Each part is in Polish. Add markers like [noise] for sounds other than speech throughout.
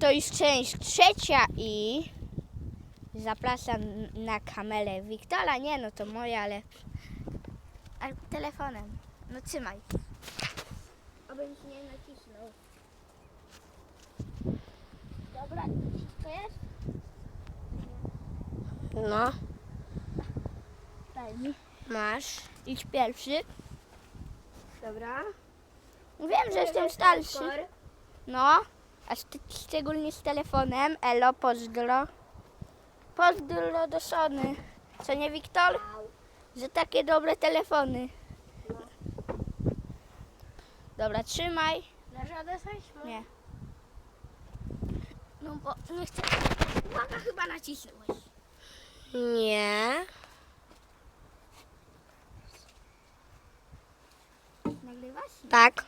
to już część trzecia i zapraszam na kamerę Wiktora. Nie, no to moja, ale, ale telefonem. No trzymaj. Abym się nie nacisnął. Dobra, wszystko jest? No, Daj mi. masz. Idź pierwszy. Dobra. Wiem, że jestem starszy. No, a szcz- szczególnie z telefonem. Elo, pozdro. Pozdro do Sony. Co nie, Wiktor? Że takie dobre telefony. Dobra, trzymaj. Dasz coś? Nie. No bo nie chcę. Uwaga, chyba nacisnąłeś. Nie. Nagrywasz? Tak.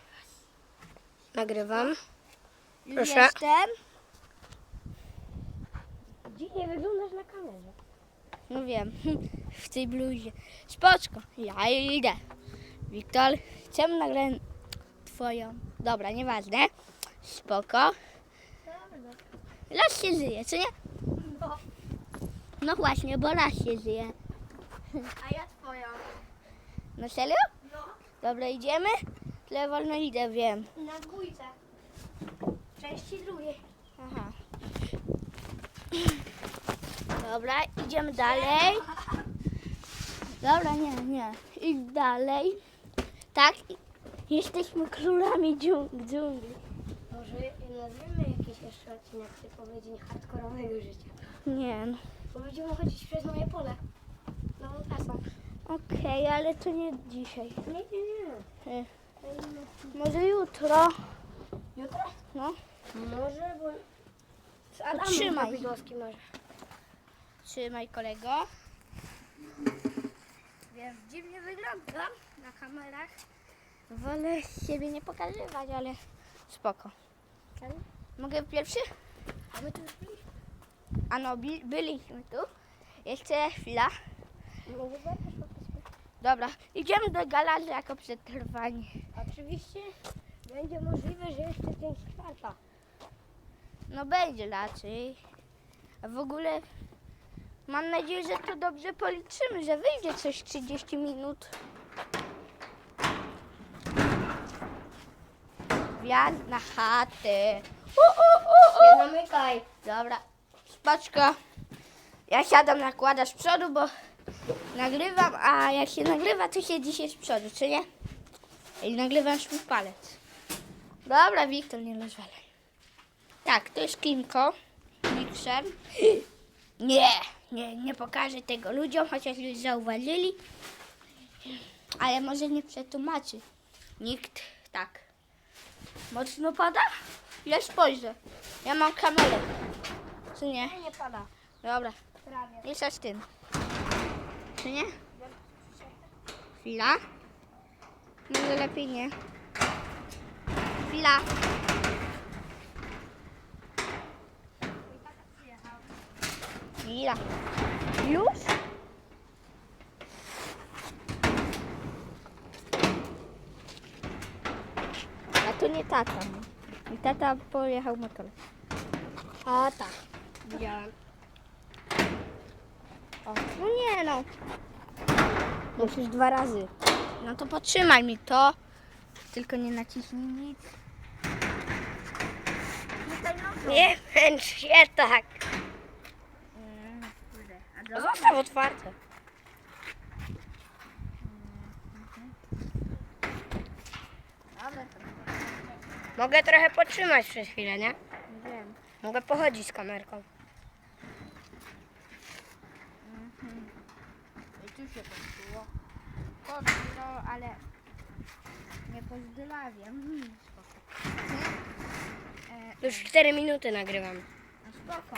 Nagrywam. Proszę. Jestem. Dziwnie wyglądasz na kamerze. No wiem, [laughs] w tej bluzie. Spoczko, ja idę. Wiktor, czemu nagrałem twoją... Dobra, nieważne. Spoko. Las się żyje, co nie? No. No właśnie, bo las się żyje. A ja twoją. No serio? No. Dobra, idziemy? Tyle wolno idę, wiem. Na dwójce. Części drugiej. Aha. [clears throat] Dobra, idziemy dalej. Dobra, nie, nie. Idź dalej. Tak, jesteśmy królami dżung- dżungli. Może nazwiemy jakiś jeszcze odcinek typowy dzień hardkorowego życia. Nie no. Bo będziemy chodzić przez moje pole. Nową trasą. Okej, ale to nie dzisiaj. Nie, nie, nie. E, Może jutro. Jutro? No, Może, bo... Z Adamem Trzymaj. Kapidowskim może. trzymaj kolego. Wiem, dziwnie wyglądam na kamerach. Wolę siebie nie pokazywać, ale spoko. Mogę pierwszy? A my tu już byliśmy. A no, bi- byliśmy tu. Jeszcze chwila. Mogę zabrać. Dobra, idziemy do garażu jako przetrwanie. Oczywiście będzie możliwe, że jeszcze część czwarta. No będzie raczej. A w ogóle mam nadzieję, że to dobrze policzymy, że wyjdzie coś 30 minut. Wjazd na chatę. U, u, u, u. Nie zamykaj. Dobra, spaczko. Ja siadam, nakładasz z przodu, bo nagrywam, a jak się nagrywa, to się dzisiaj z przodu, czy nie? I nagrywasz mi palec. Dobra, Wiktor, nie rozwalaj. Tak, to jest Kimko, mikser. Nie, nie, nie pokażę tego ludziom, chociaż już zauważyli. Ale może nie przetłumaczy. Nikt tak. Mocno pada? Ja spojrzę. Ja mam kamerę. Czy nie? Nie, nie pada. Dobra, Prawie. jeszcze z tym. Czy nie? Chwila. Może lepiej nie. Chwila. Chwila. Już? A to nie tata. no. I tata pojechał motorem. A tak. Widziałem. O, no nie no. Musisz dwa razy. No to potrzymaj mi to. Tylko nie naciśnij nic. Nie męcz się tak. Mm. Zostaw otwarte. Mogę trochę potrzymać przez chwilę, nie? wiem. Mogę pochodzić z kamerką. I tu się kończyło. Pozdro, ale nie pozdrawiam. Spoko. E, Już 4 minuty nagrywam. no spoko.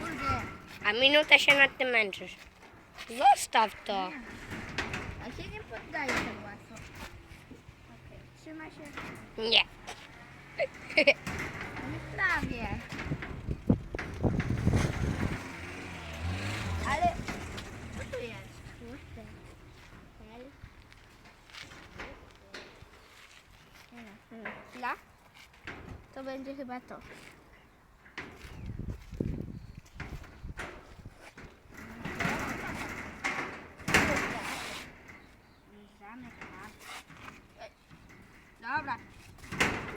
Kurde. A minutę się nad tym męczysz. Zostaw to. A się nie poddaje tak łatwo. Okej, trzyma się. Nie. [laughs] No prawie. będzie chyba to. Dobra.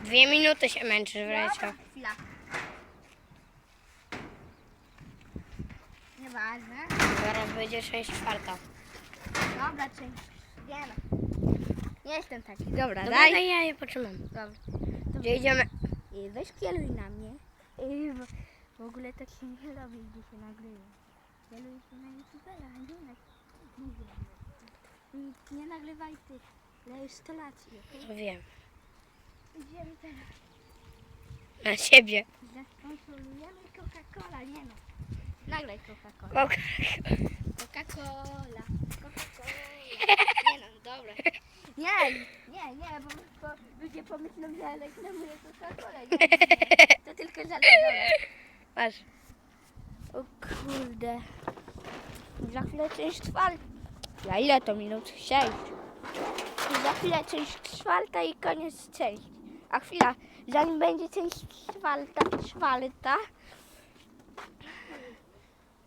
Dwie minuty się męczysz w Dobra, chwila. Nieważne. Zaraz będzie część czwarta. Dobra, część. Wiemy. Nie jestem taki. Dobra, Dobra daj. daj ja je potrzymam. Dobra. Gdzie idziemy? I weź kieluj na mnie. I w, w ogóle tak się nie robi, gdy się nagrywa. Kieluj się na youtubera, a nie na I Nie nagrywaj tych instalacji, okej? Wiem. Idziemy teraz. Na siebie. Zasponsorujemy Coca-Cola, nie no. Nagraj Coca-Cola. Ok. Coca-Cola. Coca-Cola. [laughs] Nie no, dobra. [laughs] Nie, nie, nie, bo, bo ludzie pomyślą, że reklamuję Coca-Colę. Nie, nie, to tylko dobra. [laughs] Masz. O kurde. Za chwilę część czwarta. Za ile to minut? Sześć. I za chwilę część czwarta i koniec części. A chwila, zanim będzie część czwarta, czwarta.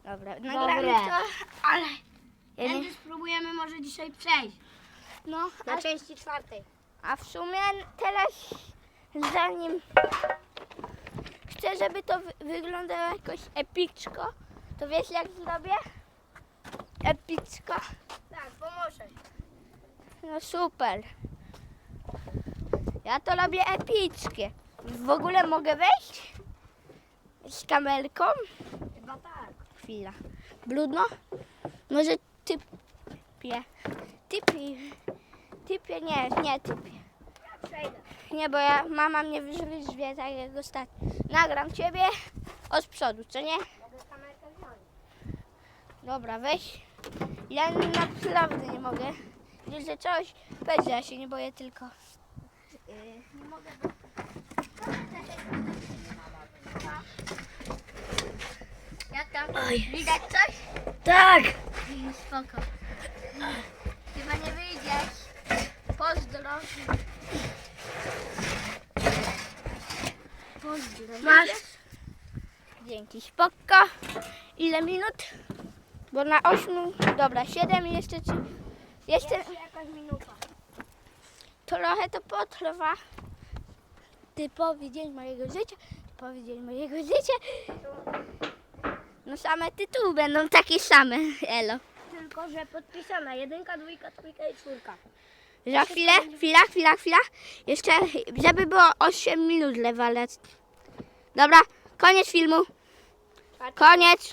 Dobra, nagramy Dobre. to, ale... Ja nie, spróbujemy może dzisiaj przejść. No, Na a, części czwartej. a w sumie teraz zanim chcę, żeby to wy- wyglądało jakoś epicko, to wiesz jak zrobię? Epicko. Tak, pomoże. No super. Ja to robię epickie. W ogóle mogę wejść? Z kamerką? Chyba tak. Chwila. Brudno? Może typie. Typie. Typie, nie, nie typie. Ja przejdę. Nie, bo ja, mama mnie wyżwie tak jak ostatnio. Nagram ciebie od przodu, co nie? Dobra, weź. Ja naprawdę nie mogę. Że coś będzie, ja się nie boję tylko. Nie mogę. Jak tam? Oj. Widać coś? Tak! Spoko. Chyba nie wyjdziesz. Pozdro. Pozdro. Masz. Dzięki, spoko. Ile minut? Bo na 8, dobra, 7 i jeszcze 3. Jeszcze Jeszcze jakaś minuta. trochę to potrwa. Typowy dzień mojego życia. Typowy dzień mojego życia. No same tytuły będą takie same. Elo. Tylko, że podpisana. Jedynka, dwójka, trójka i czwórka. Za chwilę, chwila, chwila, chwila. Jeszcze, żeby było 8 minut lewalec. Dobra, koniec filmu. Koniec.